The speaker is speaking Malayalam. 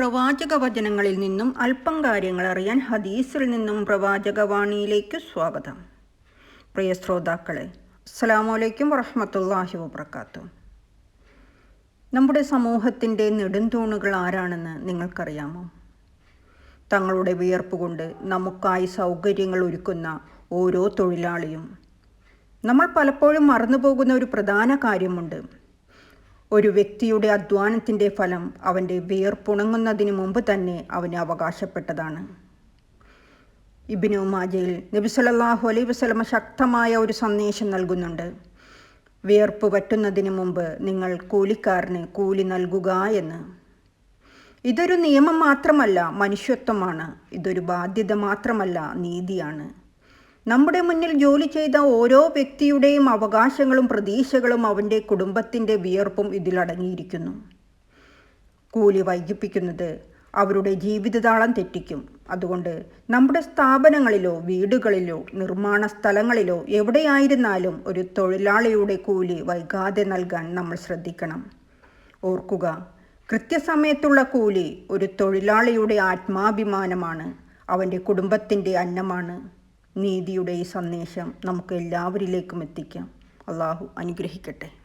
പ്രവാചക വചനങ്ങളിൽ നിന്നും അല്പം കാര്യങ്ങൾ അറിയാൻ ഹദീസിൽ നിന്നും പ്രവാചക വാണിയിലേക്ക് സ്വാഗതം. പ്രിയ ശ്രോതാക്കളെ അസ്സലാമലൈക്കും വറഹമത്തല്ലാഹി വബർക്കാത്തു നമ്മുടെ സമൂഹത്തിന്റെ നെടുന്തൂണുകൾ ആരാണെന്ന് നിങ്ങൾക്കറിയാമോ? തങ്ങളുടെ വിയർപ്പ് കൊണ്ട് നമുക്കായി സൗകര്യങ്ങൾ ഒരുക്കുന്ന ഓരോ തൊഴിലാളിയും. നമ്മൾ പലപ്പോഴും മറന്നുപോകുന്ന ഒരു പ്രധാന കാര്യമുണ്ട്. ഒരു വ്യക്തിയുടെ അധ്വാനത്തിന്റെ ഫലം അവന്റെ വിയർപ്പുണങ്ങുന്നതിന് മുമ്പ് തന്നെ അവന് അവകാശപ്പെട്ടതാണ്. ഇബിനു മാജയിൽ നബി അലൈ വസ്ലമ ശക്തമായ ഒരു സന്ദേശം നൽകുന്നുണ്ട്. വിയർപ്പ് പറ്റുന്നതിന് മുമ്പ് നിങ്ങൾ കൂലിക്കാരന് കൂലി നൽകുക എന്ന്. ഇതൊരു നിയമം മാത്രമല്ല മനുഷ്യത്വമാണ്. ഇതൊരു ബാധ്യത മാത്രമല്ല നീതിയാണ്. നമ്മുടെ മുന്നിൽ ജോലി ചെയ്ത ഓരോ വ്യക്തിയുടെയും അവകാശങ്ങളും പ്രതീക്ഷകളും അവന്റെ കുടുംബത്തിന്റെ വിയർപ്പും ഇതിലടങ്ങിയിരിക്കുന്നു. കൂലി വൈകിപ്പിക്കുന്നത് അവരുടെ ജീവിതതാളം തെറ്റിക്കും. അതുകൊണ്ട് നമ്മുടെ സ്ഥാപനങ്ങളിലോ വീടുകളിലോ നിർമ്മാണ സ്ഥലങ്ങളിലോ എവിടെയായിരുന്നാലും ഒരു തൊഴിലാളിയുടെ കൂലി വൈകാതെ നൽകാൻ നമ്മൾ ശ്രദ്ധിക്കണം. ഓർക്കുക കൃത്യസമയത്തുള്ള കൂലി ഒരു തൊഴിലാളിയുടെ ആത്മാഭിമാനമാണ് അവന്റെ കുടുംബത്തിന്റെ അന്നമാണ്. നീതിയുടെ ഈ സന്ദേശം നമുക്ക് എല്ലാവരിലേക്കും എത്തിക്കാം. അള്ളാഹു അനുഗ്രഹിക്കട്ടെ.